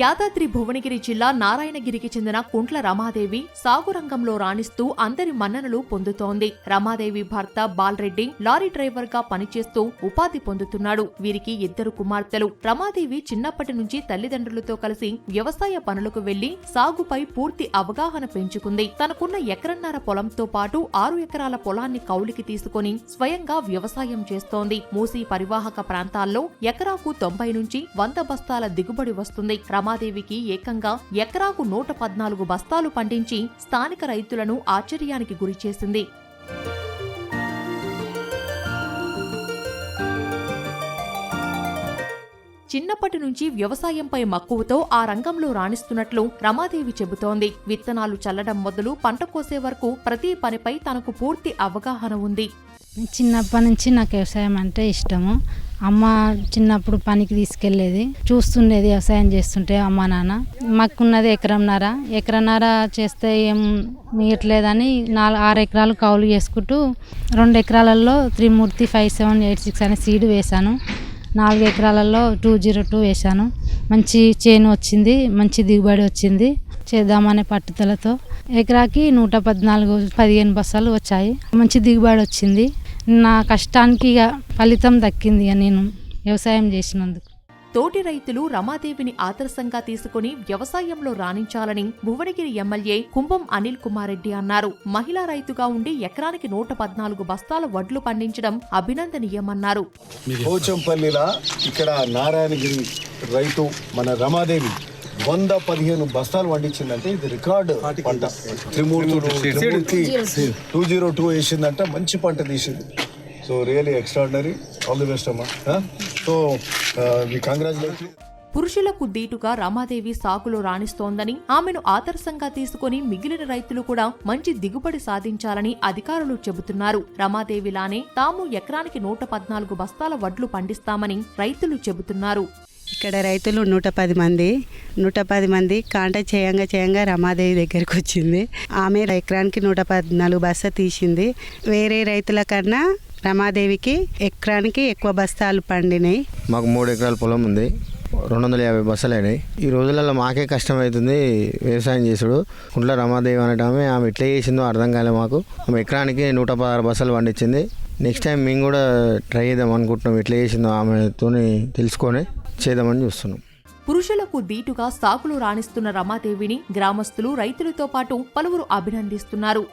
యాదాద్రి భువనగిరి జిల్లా నారాయణగిరికి చెందిన కుంట్ల రమాదేవి సాగు రంగంలో రాణిస్తూ అందరి మన్ననలు పొందుతోంది. రమాదేవి భర్త బాల్రెడ్డి లారీ డ్రైవర్గా పనిచేస్తూ ఉపాధి పొందుతున్నాడు. వీరికి ఇద్దరు కుమార్తెలు. రమాదేవి చిన్నప్పటి నుంచి తల్లిదండ్రులతో కలిసి వ్యవసాయ పనులకు వెళ్ళి సాగుపై పూర్తి అవగాహన పెంచుకుంది. తనకున్న ఎకరన్నర పొలంతో పాటు ఆరు ఎకరాల పొలాన్ని కౌలికి తీసుకొని స్వయంగా వ్యవసాయం చేస్తోంది. మూసీ పరివాహక ప్రాంతాల్లో ఎకరాకు తొంభై నుంచి వంద బస్తాల దిగుబడి వస్తుంది. రమాదేవికి ఏకంగా ఎకరాకు నూట పద్నాలుగు బస్తాలు పండించి స్థానిక రైతులను ఆశ్చర్యానికి గురిచేసింది. చిన్నప్పటి నుంచి వ్యవసాయంపై మక్కువతో ఆ రంగంలో రాణిస్తున్నట్లు రమాదేవి చెబుతోంది. విత్తనాలు చల్లడం మొదలు పంట కోసే వరకు ప్రతి పనిపై తనకు పూర్తి అవగాహన ఉంది. చిన్నప్పటి నుంచి నాకు వ్యవసాయం అంటే ఇష్టము. అమ్మ చిన్నప్పుడు పనికి తీసుకెళ్ళేది. చూస్తుండేది వ్యవసాయం చేస్తుంటే అమ్మ నాన్న. మాకున్నది ఎకరంన్నర ఎకరన్నర చేస్తే ఏం మిగట్లేదని నాలుగు ఆరు ఎకరాలు కౌలు చేసుకుంటూ రెండు ఎకరాలలో Trimurthi five seven eight six అనే సీడ్ వేశాను. నాలుగు ఎకరాలలో టూ జీరో టూ వేశాను. మంచి చేను వచ్చింది మంచి దిగుబడి వచ్చింది. చేద్దామనే పట్టుదలతో ఎకరాకి నూట పద్నాలుగు పదిహేను బస్సాలు వచ్చాయి. మంచి దిగుబడి వచ్చింది. నా కష్టానికి ఇక ఫలితం దక్కింది ఇక నేను వ్యవసాయం చేసినందుకు. తోటి రైతులు రమాదేవిని ఆదర్శంగా తీసుకుని వ్యవసాయంలో రాణించాలని భువనగిరి ఎమ్మెల్యే కుంభం అనిల్ కుమార్ రెడ్డి అన్నారు. మహిళా రైతుగా ఉండి ఎకరానికి నూట పద్నాలుగు బస్తాల వడ్లు పండించడం అభినందనీయమన్నారు. ఇక్కడ నారాయణగిరి రైతు మన రమాదేవి వంద పదిహేను బస్తాలు పండించిందంటే ఇది రికార్డు పంట. త్రిమూర్తి టూ జీరో టూ వేసిందంటే మంచి పంట తీసింది. So really extraordinary all the best అమ్మా. సో కంగ్రాచులేషన్ పురుషులకు దీటుగా రమాదేవి సాగులో రాణిస్తోందని ఆమెను ఆదర్శంగా తీసుకుని మిగిలిన రైతులు కూడా మంచి దిగుబడి సాధించాలని అధికారులు చెబుతున్నారు. రమాదేవిలానే తాము ఎకరానికి నూట పద్నాలుగు బస్తాల వడ్లు పండిస్తామని రైతులు చెబుతున్నారు. ఇక్కడ రైతులు నూట పది మంది నూట పది మంది కాంటాక్ట్ చేయంగా చేయంగా రమాదేవి దగ్గరికి వచ్చింది. ఆమె ఎకరానికి నూట పద్నాలుగు బస్తా తీసింది. వేరే రైతుల కన్నా రమాదేవికి ఎకరానికి ఎక్కువ బస్తాలు పండినాయి మాకు మూడు ఎకరాల పొలం ఉంది. రెండు వందల యాభై బస్సులు అయినాయి ఈ రోజులలో మాకే కష్టమవుతుంది వ్యవసాయం చేసుడు. కుంట్ల రమాదేవి అనటం ఆమె ఆమె ఎట్లా చేసిందో అర్థం కాలే మాకు. ఆమె ఎకరానికి నూట పదహారు బస్సులు పండించింది నెక్స్ట్ టైం మేము కూడా ట్రై చేద్దాం అనుకుంటున్నాం ఎట్లా చేసిందో ఆమెతోని తెలుసుకొని చేద్దామని చూస్తున్నాం. పురుషులకు దీటుగా సాగులో రాణిస్తున్న రమాదేవిని గ్రామస్తులు రైతులతో పాటు పలువురు అభినందిస్తున్నారు.